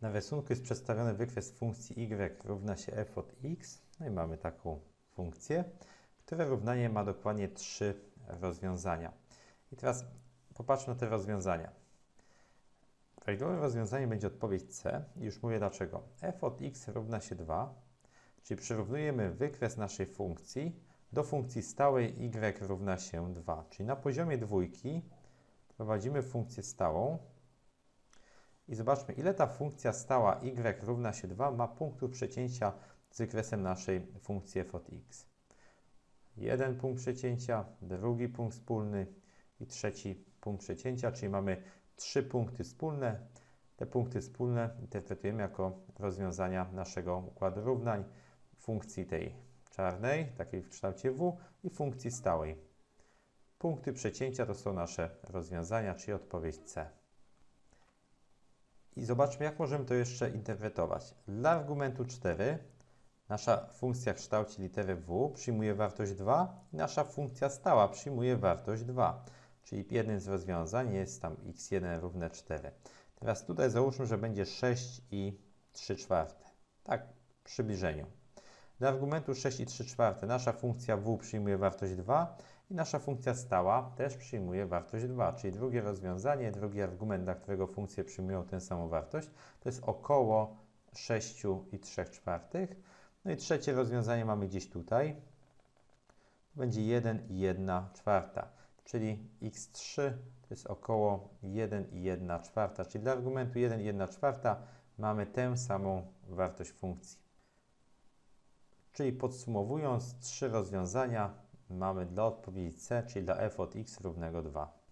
Na rysunku jest przedstawiony wykres funkcji y równa się f od x. No i mamy taką funkcję, które równanie ma dokładnie trzy rozwiązania. I teraz popatrzmy na te rozwiązania. Prawidłowym rozwiązaniem będzie odpowiedź C. Już mówię dlaczego. f od x równa się 2, czyli przyrównujemy wykres naszej funkcji do funkcji stałej y równa się 2. Czyli na poziomie dwójki prowadzimy funkcję stałą i zobaczmy, ile ta funkcja stała y równa się 2 ma punktów przecięcia z wykresem naszej funkcji f od x. Jeden punkt przecięcia, drugi punkt wspólny i trzeci punkt przecięcia, czyli mamy trzy punkty wspólne. Te punkty wspólne interpretujemy jako rozwiązania naszego układu równań funkcji tej czarnej, takiej w kształcie w i funkcji stałej. Punkty przecięcia to są nasze rozwiązania, czyli odpowiedź C. I zobaczmy, jak możemy to jeszcze interpretować. Dla argumentu 4 nasza funkcja w kształcie litery w przyjmuje wartość 2 i nasza funkcja stała przyjmuje wartość 2. Czyli jednym z rozwiązań jest tam x1 równe 4. Teraz tutaj załóżmy, że będzie 6 i 3 czwarte. Tak, w przybliżeniu. Dla argumentu 6 i 3 czwarte nasza funkcja w przyjmuje wartość 2 i nasza funkcja stała też przyjmuje wartość 2. Czyli drugie rozwiązanie, drugi argument, dla którego funkcje przyjmują tę samą wartość, to jest około 6 i 3 czwartych. No i trzecie rozwiązanie mamy gdzieś tutaj. Będzie 1 i 1 czwarta, czyli x3 to jest około 1 i 1 czwarta, czyli dla argumentu 1 i 1 czwarta mamy tę samą wartość funkcji. Czyli podsumowując, trzy rozwiązania mamy dla odpowiedzi C, czyli dla f od x równego 2.